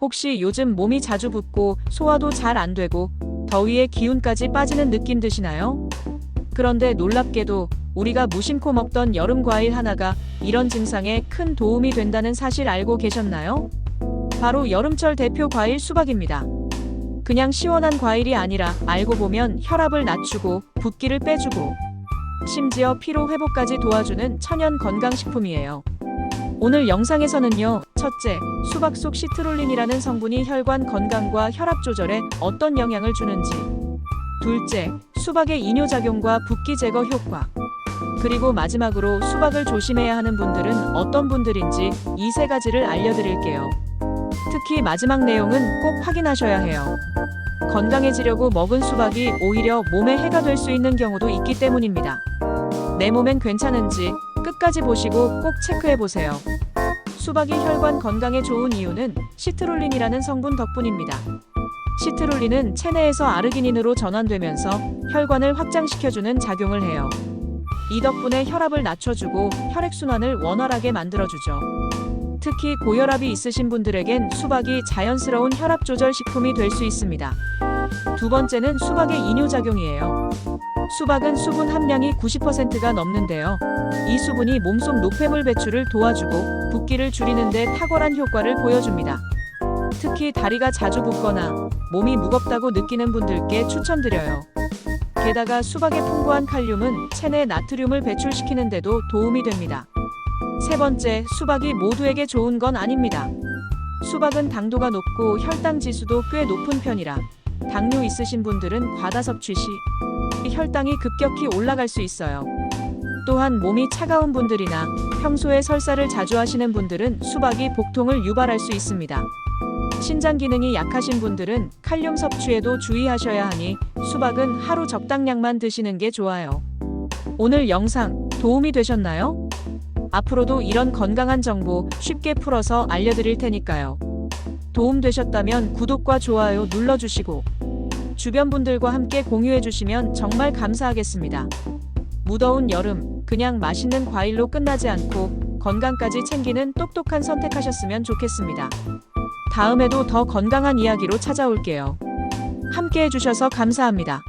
혹시 요즘 몸이 자주 붓고 소화도 잘 안 되고 더위에 기운까지 빠지는 느낌 드시나요? 그런데 놀랍게도 우리가 무심코 먹던 여름 과일 하나가 이런 증상에 큰 도움이 된다는 사실 알고 계셨나요? 바로 여름철 대표 과일 수박입니다. 그냥 시원한 과일이 아니라 알고 보면 혈압을 낮추고 붓기를 빼주고 심지어 피로 회복까지 도와주는 천연 건강식품이에요. 오늘 영상에서는요, 첫째, 수박 속 시트롤린이라는 성분이 혈관 건강과 혈압 조절에 어떤 영향을 주는지, 둘째, 수박의 이뇨작용과 붓기 제거 효과, 그리고 마지막으로 수박을 조심해야 하는 분들은 어떤 분들인지 이 세 가지를 알려드릴게요. 특히 마지막 내용은 꼭 확인하셔야 해요. 건강해지려고 먹은 수박이 오히려 몸에 해가 될 수 있는 경우도 있기 때문입니다. 내 몸엔 괜찮은지 끝까지 보시고 꼭 체크해 보세요. 수박이 혈관 건강에 좋은 이유는 시트롤린이라는 성분 덕분입니다. 시트롤린은 체내에서 아르기닌으로 전환되면서 혈관을 확장시켜주는 작용을 해요. 이 덕분에 혈압을 낮춰주고 혈액순환을 원활하게 만들어주죠. 특히 고혈압이 있으신 분들에겐 수박이 자연스러운 혈압 조절 식품이 될 수 있습니다. 두 번째는 수박의 이뇨작용이에요. 수박은 수분 함량이 90%가 넘는데요. 이 수분이 몸속 노폐물 배출을 도와주고 붓기를 줄이는데 탁월한 효과를 보여줍니다. 특히 다리가 자주 붓거나 몸이 무겁다고 느끼는 분들께 추천드려요. 게다가 수박의 풍부한 칼륨은 체내 나트륨을 배출시키는데도 도움이 됩니다. 세 번째, 수박이 모두에게 좋은 건 아닙니다. 수박은 당도가 높고 혈당 지수도 꽤 높은 편이라 당뇨 있으신 분들은 과다 섭취 시 혈당이 급격히 올라갈 수 있어요. 또한 몸이 차가운 분들이나 평소에 설사를 자주 하시는 분들은 수박이 복통을 유발할 수 있습니다. 신장 기능이 약하신 분들은 칼륨 섭취에도 주의하셔야 하니 수박은 하루 적당량만 드시는 게 좋아요. 오늘 영상 도움이 되셨나요? 앞으로도 이런 건강한 정보 쉽게 풀어서 알려드릴 테니까요. 도움 되셨다면 구독과 좋아요 눌러주시고 주변 분들과 함께 공유해 주시면 정말 감사하겠습니다. 무더운 여름, 그냥 맛있는 과일로 끝나지 않고 건강까지 챙기는 똑똑한 선택하셨으면 좋겠습니다. 다음에도 더 건강한 이야기로 찾아올게요. 함께 해주셔서 감사합니다.